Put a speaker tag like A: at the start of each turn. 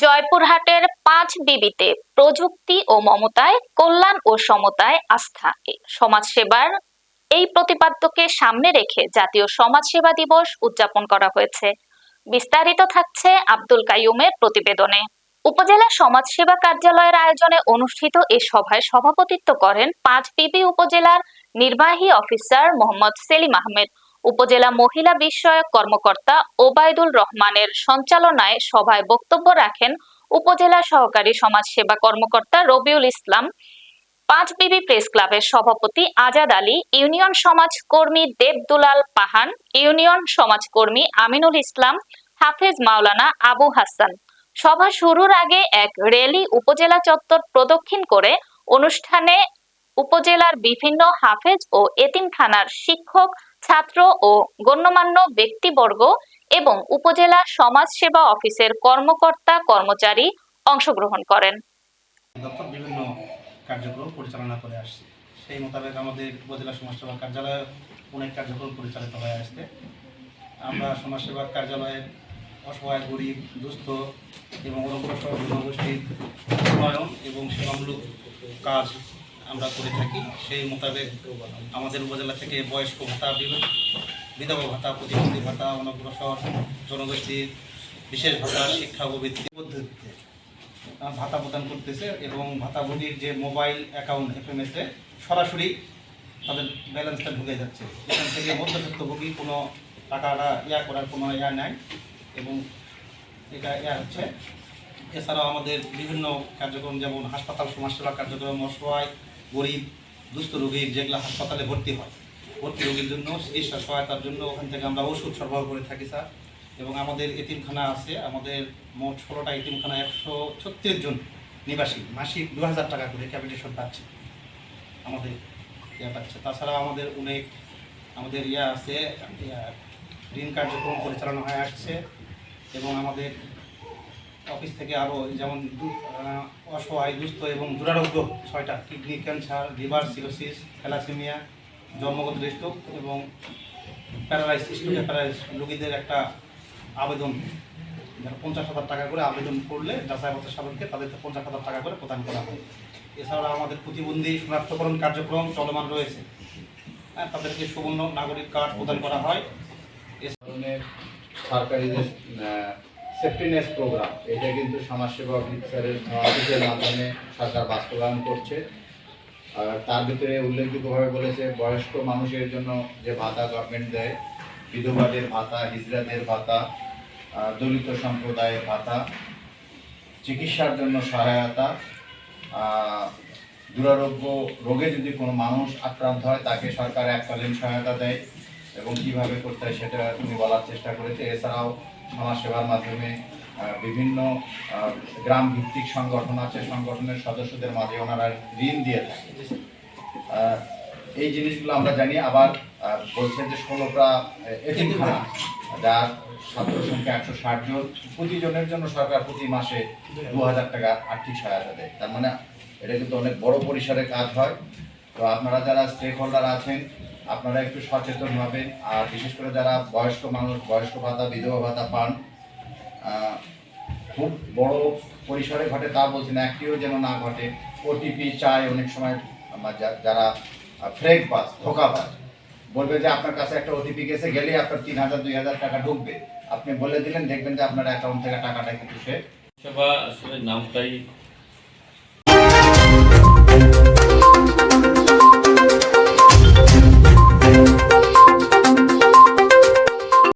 A: জয়পুরহাটের পাঁচ বিবিতে প্রযুক্তি ও মমতায়, কল্যাণ ও সমতায় আস্থা। সমাজসেবার এই প্রতিপাদ্যকে সামনে রেখে জাতীয় সমাজসেবা দিবস উদযাপন করা হয়েছে। বিস্তারিত থাকছে আব্দুল কাইয়ুমের প্রতিবেদনে। উপজেলা সমাজসেবা কার্যালয়ের আয়োজনে অনুষ্ঠিত এ সভায় সভাপতিত্ব করেন পাঁচ বিবি উপজেলার নির্বাহী অফিসার মোহাম্মদ সেলিম আহমেদ। উপজেলা মহিলা বিষয়ক কর্মকর্তা ওবায়দুল রহমানের সঞ্চালনায় সভায় বক্তব্য রাখেন উপজেলা সহকারী সমাজসেবা কর্মকর্তা রবিউল ইসলাম, পাঁচ বিবি প্রেস ক্লাবের সভাপতি আজাদ আলী, ইউনিয়ন সমাজকর্মী দেবদুলাল পাহান, ইউনিয়ন সমাজকর্মী আমিনুল ইসলাম, হাফেজ মাওলানা আবু হাসান। সভা শুরুর আগে এক র্যালি উপজেলা চত্বর প্রদক্ষিণ করে অনুষ্ঠানে উপজেলার বিভিন্ন হাফেজ ও এতিমখানার শিক্ষক ছাত্র ও গণ্যমান্য ব্যক্তিবর্গ এবং উপজেলা সমাজসেবা অফিসের কর্মকর্তা কর্মচারী অংশগ্রহণ করেন।
B: দপ্তর বিভিন্ন কার্যক্রম পরিচালনা করে আসছে। সেই মোতাবেক আমাদের উপজেলা সমাজসেবা কার্যালয়ে অনেক কার্যক্রম পরিচালিত হয়ে আসছে। আমরা সমাজসেবা কার্যালয়ে অসহায়, গরিব, দুস্থ এবং অনগ্রসর জনগোষ্ঠীর উন্নয়ন এবং সেবামূলক কাজ আমরা করে থাকি, সেই মোতাবেক আমাদের উপজেলা থেকে বয়স্ক ভাতা বিধ- বিধবা ভাতা, প্রতিবন্ধী ভাতা, অনগ্রসর জনগোষ্ঠীর বিশেষ ভাতা, শিক্ষা ও বৃত্তি পদ্ধতিতে ভাতা প্রদান করতেছে এবং ভাতাভোগীর যে মোবাইল অ্যাকাউন্ট এফএমএস সরাসরি তাদের ব্যালেন্সটা ঢুকে যাচ্ছে। এখান থেকে মধ্যবিত্তভোগী কোনো টাকাটা ইয়া করার কোনো ইয়া নাই এবং এটা ইয়া হচ্ছে। এছাড়াও আমাদের বিভিন্ন কার্যক্রম যেমন হাসপাতাল সমাজসেবা কার্যক্রম, অসহায় গরিব, দুস্থ রোগীর যেগুলো হাসপাতালে ভর্তি হয়, ভর্তি রোগীর জন্য চিকিৎসা সহায়তার জন্য ওখান থেকে আমরা ওষুধ সরবরাহ করে থাকি, স্যার। এবং আমাদের এতিমখানা আছে, আমাদের মোট ষোলোটা এতিমখানা একশো ছত্রিশ জন নিবাসী মাসিক দু হাজার টাকা করে ক্যাপিটেশন পাচ্ছে। আমাদের ইয়া পাচ্ছে। তাছাড়া আমাদের অনেক, আমাদের ইয়া আছে ঋণ কার্যক্রম পরিচালনা হয়ে আসছে। এবং আমাদের অফিস থেকে আরও যেমন অসহায়, দুস্থ এবং দুরারোগ্য ছয়টা, kidney, cancer, liver, cirrhosis, thalassemia, জন্মগত স্ট্রোক এবং প্যারালাইস স্ট্রোকে প্যারালাইস রোগীদের একটা আবেদন। যারা পঞ্চাশ হাজার টাকা করে আবেদন করলে, যাচাই বাছাই সাপেক্ষে তাদেরকে পঞ্চাশ হাজার টাকা করে প্রদান করা হয়। এছাড়া আমাদের প্রতিবন্ধী শনাক্তকরণ কার্যক্রম চলমান রয়েছে। হ্যাঁ তাদেরকে সুবর্ণ নাগরিক কার্ড প্রদান করা হয়।
C: এ ধরনের সরকারি যে সেফটিনেস প্রোগ্রাম এটা কিন্তু সমাজসেবা অফিসারের অফিসের মাধ্যমে সরকার বাস্তবায়ন করছে। আর তার ভিতরে উল্লেখযোগ্যভাবে বলেছে, বয়স্ক মানুষের জন্য যে ভাতা গভর্নমেন্ট দেয়, বিধবাদের ভাতা, হিজড়াদের ভাতা দলিত সম্প্রদায়ের ভাতা, চিকিৎসার জন্য সহায়তা দুরারোগ্য রোগে যদি কোনো মানুষ আক্রান্ত হয়, তাকে সরকার এককালীন সহায়তা দেয়। এবং কীভাবে করতে হয় সেটা তুমি বলার চেষ্টা করেছে। এছাড়াও সমাজসেবার মাধ্যমে বিভিন্ন গ্রাম ভিত্তিক সংগঠন আছে সংগঠনের সদস্যদের মাঝে ওনারা ঋণ দিয়ে থাকে। এই জিনিসগুলো আমরা জানি। আবার বলছেন যে ষোলোটা এতিমখানা যার ছাত্র সংখ্যা একশো ষাট জন। প্রতিজনের জন্য সরকার প্রতি মাসে দু হাজার টাকা আর্থিক সহায়তা দেয়। তার মানে এটা কিন্তু অনেক বড় পরিসরে কাজ হয়। তো আপনারা যারা স্টেক হোল্ডার আছেন আপনারা একটু সচেতন হবেন। আর বিশেষ করে যারা বয়স্ক মানুষ, বয়স্ক ভাতা, বিধবা ভাতা পান খুব বড় পরিসরে ঘটে তা বলছি না, একটিও যেন না ঘটে। ওটিপি চায় অনেক সময় যারা ফ্রেক বাস ধোকাবাজ বলবে যে আপনার কাছে একটা ওটিপি গেছে গেলে আপনার তিন হাজার, দুই হাজার টাকা ঢুকবে। আপনি বলে দিলেন, দেখবেন যে আপনার অ্যাকাউন্ট থেকে টাকাটা কিন্তু সে
D: নামটাই